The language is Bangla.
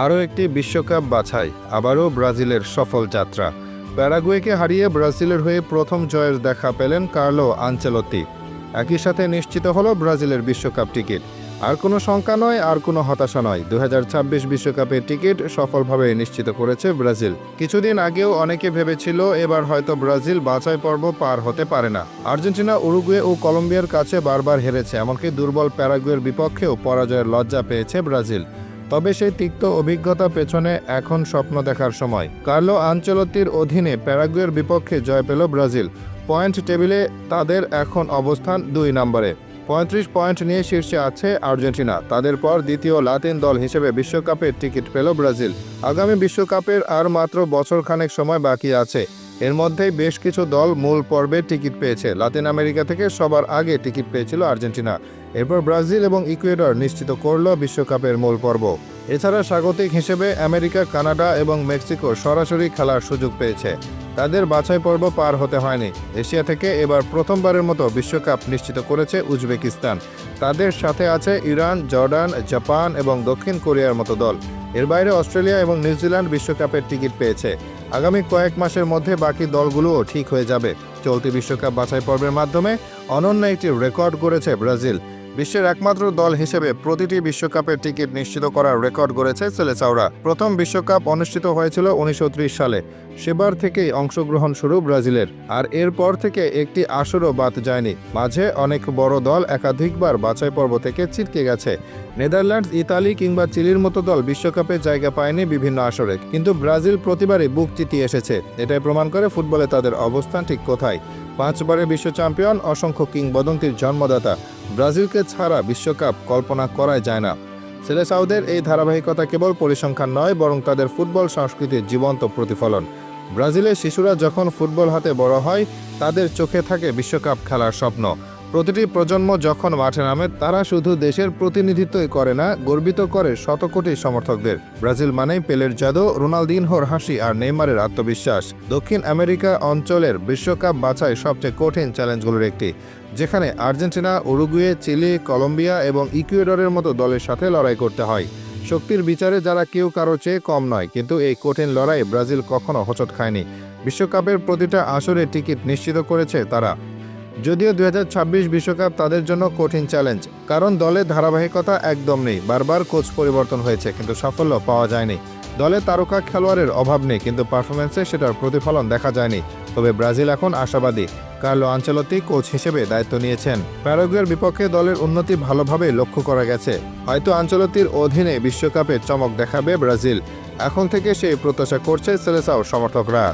আরও একটি বিশ্বকাপ বাছাই, আবারও ব্রাজিলের সফল যাত্রা। প্যারাগুয়েকে হারিয়ে ব্রাজিলের হয়ে প্রথম জয়ের দেখা পেলেন কার্লো আঞ্চেলত্তি একই সাথে নিশ্চিত হল ব্রাজিলের বিশ্বকাপ টিকিট। আর কোনো শঙ্কা নয়, আর কোনো হতাশা নয় দু বিশ্বকাপের টিকিট সফলভাবে নিশ্চিত করেছে ব্রাজিল। কিছুদিন আগেও অনেকে ভেবেছিল, এবার হয়তো ব্রাজিল বাছাই পর্ব পার হতে পারে না। আর্জেন্টিনা, উরুগুয়ে ও কলম্বিয়ার কাছে বারবার হেরেছে, এমনকি দুর্বল প্যারাগুয়ের বিপক্ষেও পরাজয়ের লজ্জা পেয়েছে ব্রাজিল। তবে সেই তিক্ত অভিজ্ঞতা পেছনে এখন স্বপ্ন দেখার সময়। কার্লো আঞ্চলতির অধীনে প্যারাগুয়ের বিপক্ষে জয় পেল ব্রাজিল। পয়েন্ট টেবিলে তাদের এখন অবস্থান দুই নম্বরে। পঁয়ত্রিশ পয়েন্ট নিয়ে শীর্ষে আছে আর্জেন্টিনা। তাদের পর দ্বিতীয় লাতিন দল হিসেবে বিশ্বকাপের টিকিট পেল ব্রাজিল। আগামী বিশ্বকাপের আর মাত্র বছরখানেক সময় বাকি আছে। এর মধ্যেই বেশ কিছু দল মূল পর্বে টিকিট পেয়েছে। লাতিন আমেরিকা থেকে সবার আগে টিকিট পেয়েছিল আর্জেন্টিনা। এরপর ব্রাজিল এবং ইকুয়েডর নিশ্চিত করল বিশ্বকাপের মূল পর্ব। এছাড়া স্বাগতিক হিসেবে আমেরিকা, কানাডা এবং মেক্সিকো সরাসরি খেলার সুযোগ পেয়েছে। তাদের বাছাই পর্ব পার হতে হয়নি। এশিয়া থেকে এবার প্রথমবারের মতো বিশ্বকাপ নিশ্চিত করেছে উজবেকিস্তান। তাদের সাথে আছে ইরান, জর্ডান, জাপান এবং দক্ষিণ কোরিয়ার মতো দল। এর বাইরে অস্ট্রেলিয়া এবং নিউজিল্যান্ড বিশ্বকাপের টিকিট পেয়েছে। আগামী কয়েক মাসের মধ্যে বাকি দলগুলোও ঠিক হয়ে যাবে। চলতি বিশ্বকাপ বাছাই পর্বের মাধ্যমে অনন্য একটি রেকর্ড করেছে ব্রাজিল। বিশ্বের একমাত্র দল হিসেবে প্রতিটি বিশ্বকাপের টিকিট নিশ্চিত করার রেকর্ড গড়েছে সেলেসাওরা। প্রথম বিশ্বকাপ অনুষ্ঠিত হয়েছিল উনিশশো ত্রিশ সালে। সেবার থেকেই অংশগ্রহণ শুরু ব্রাজিলের। আর এরপর থেকে একটি আসরও বাদ যায়নি। মাঝে অনেক বড় দল একাধিকবার বাছাই পর্ব থেকে ছিটকে গেছে। নেদারল্যান্ডস, ইতালি কিংবা চিলির মতো দল বিশ্বকাপে জায়গা পায়নি বিভিন্ন আসরে। কিন্তু ব্রাজিল প্রতিবারই বুক চিতিয়ে এসেছে। এটাই প্রমাণ করে ফুটবলে তাদের অবস্থান ঠিক কোথায়। পাঁচবারের বিশ্ব চ্যাম্পিয়ন, অসংখ্য কিংবদন্তির জন্মদাতা। ব্রাজিলকে ছাড়া বিশ্বকাপ কল্পনা করাই যায় না। সেলেসাউদের এই ধারাবাহিকতা কেবল পরিসংখ্যান নয়, বরং তাদের ফুটবল সংস্কৃতির জীবন্ত প্রতিফলন। ব্রাজিলের শিশুরা যখন ফুটবল হাতে বড় হয়, তাদের চোখে থাকে বিশ্বকাপ খেলার স্বপ্ন। প্রতিটি প্রজন্ম যখন মাঠে নামে, তারা শুধু দেশের প্রতিনিধিত্বই করে না, গর্বিত করে শত কোটি সমর্থকদের। ব্রাজিল মানেই পেলের জাদু, রোনালদিনহোর হাসি আর নেইমারের আত্মবিশ্বাস। দক্ষিণ আমেরিকা অঞ্চলের বিশ্বকাপ বাছাই সবচেয়ে কঠিন চ্যালেঞ্জগুলোর একটি, যেখানে আর্জেন্টিনা, উরুগুয়ে, চিলি, কলম্বিয়া এবং ইকুয়েডরের মতো দলের সাথে লড়াই করতে হয়। শক্তির বিচারে যারা কেউ কারও চেয়ে কম নয়, কিন্তু এই কঠিন লড়াই ব্রাজিল কখনো হোঁচট খায়নি। বিশ্বকাপের প্রতিটা আসরে টিকিট নিশ্চিত করেছে তারা। যদিও দুই বিশ্বকাপ তাদের জন্য কঠিন চ্যালেঞ্জ, কারণ দলের ধারাবাহিকতা একদম নেই, বারবার কোচ পরিবর্তন হয়েছে, কিন্তু সাফল্য পাওয়া যায়নি। দলে তারকা খেলোয়াড়ের অভাব নেই, কিন্তু পারফরমেন্সে সেটার প্রতিফলন দেখা যায়নি। তবে ব্রাজিল এখন আশাবাদী, কার্লো আঞ্চলতি কোচ হিসেবে দায়িত্ব নিয়েছেন। প্যারাগুয়ের বিপক্ষে দলের উন্নতি ভালোভাবে লক্ষ্য করা গেছে। হয়তো আঞ্চলতির অধীনে বিশ্বকাপে চমক দেখাবে ব্রাজিল। এখন থেকে সেই প্রত্যাশা করছে সেলেসাও সমর্থকরা।